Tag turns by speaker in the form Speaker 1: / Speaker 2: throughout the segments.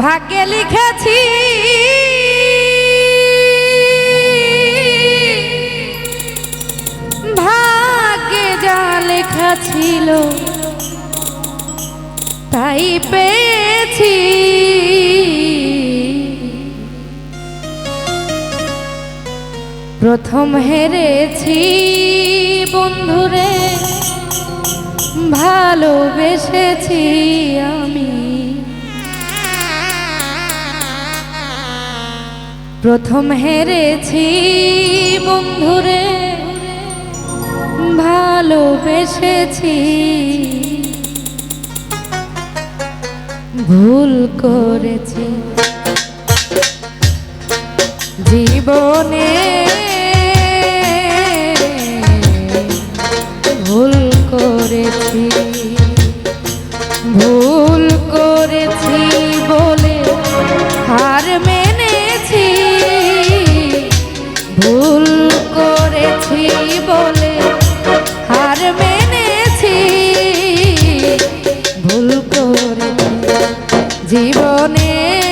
Speaker 1: ভাগ্যে লিখেছি। ভাগ্যে যা লেখা ছিল তাই পেয়েছি। প্রথম হেরেছি বন্ধুরে ভালোবেসেছি আমি। প্রথম হেরেছি বন্ধুরে ভালোবেসেছি। ভুল করেছি। জীবনে জীবনে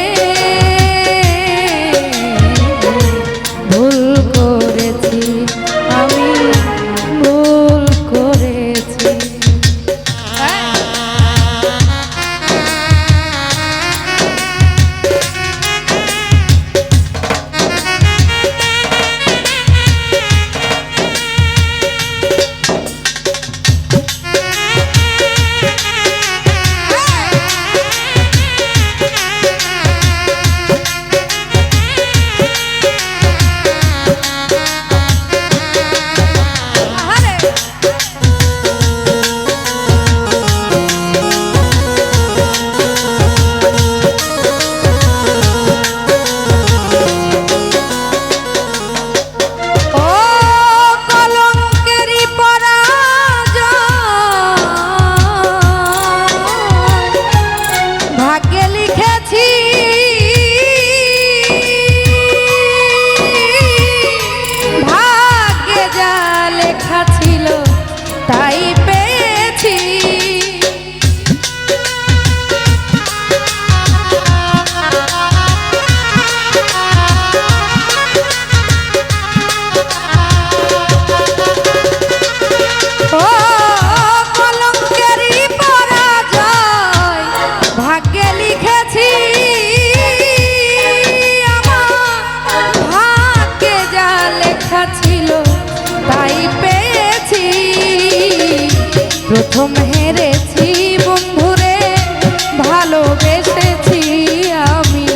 Speaker 1: প্রথম হেরেছি বন্ধুরে ভালোবেসেছি আমি।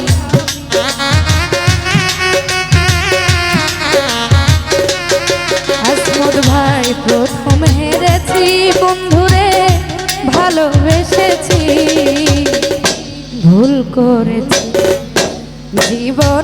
Speaker 1: আসমত ভাই প্রথম হেরেছি বন্ধুরে ভালোবেসেছি। ভুল করেছি জীবনে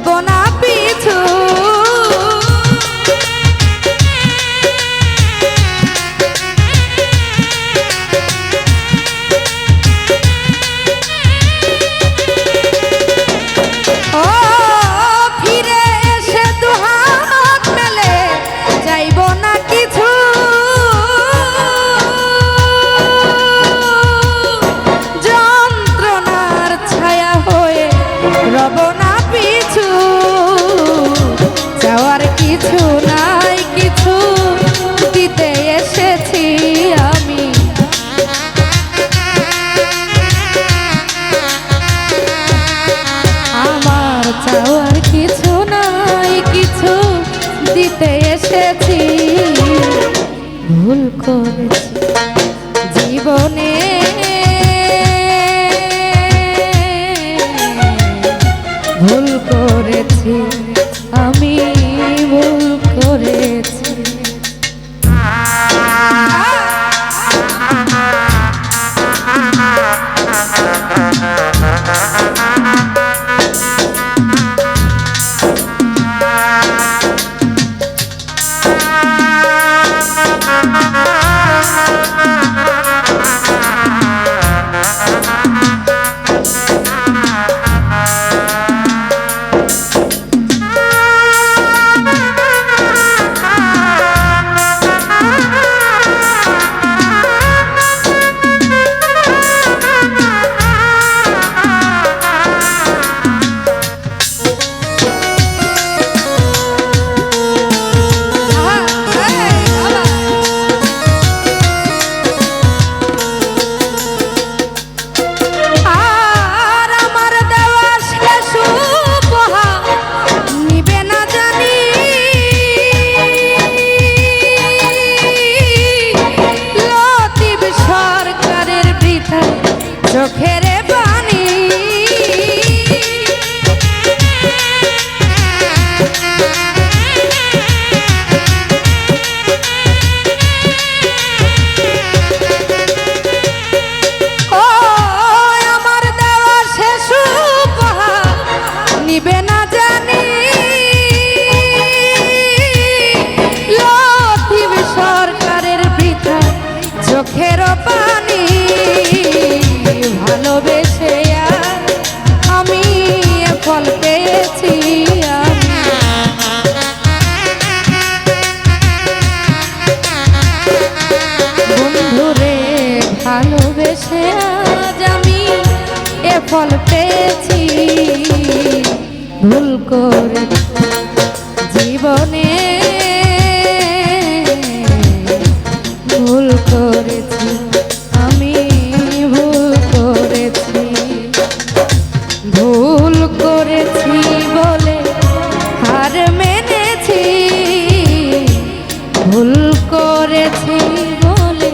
Speaker 1: রব না ভুল করেছি। জীবনে ফল পেয়েছি, ভুল করে জীবনে, ভুল করেছি, আমি ভুল করেছি ভুল করেছি বলে হার মেনেছি, ভুল করেছি বলে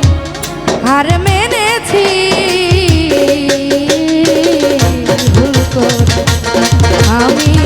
Speaker 1: হার মেনেছি। 마음이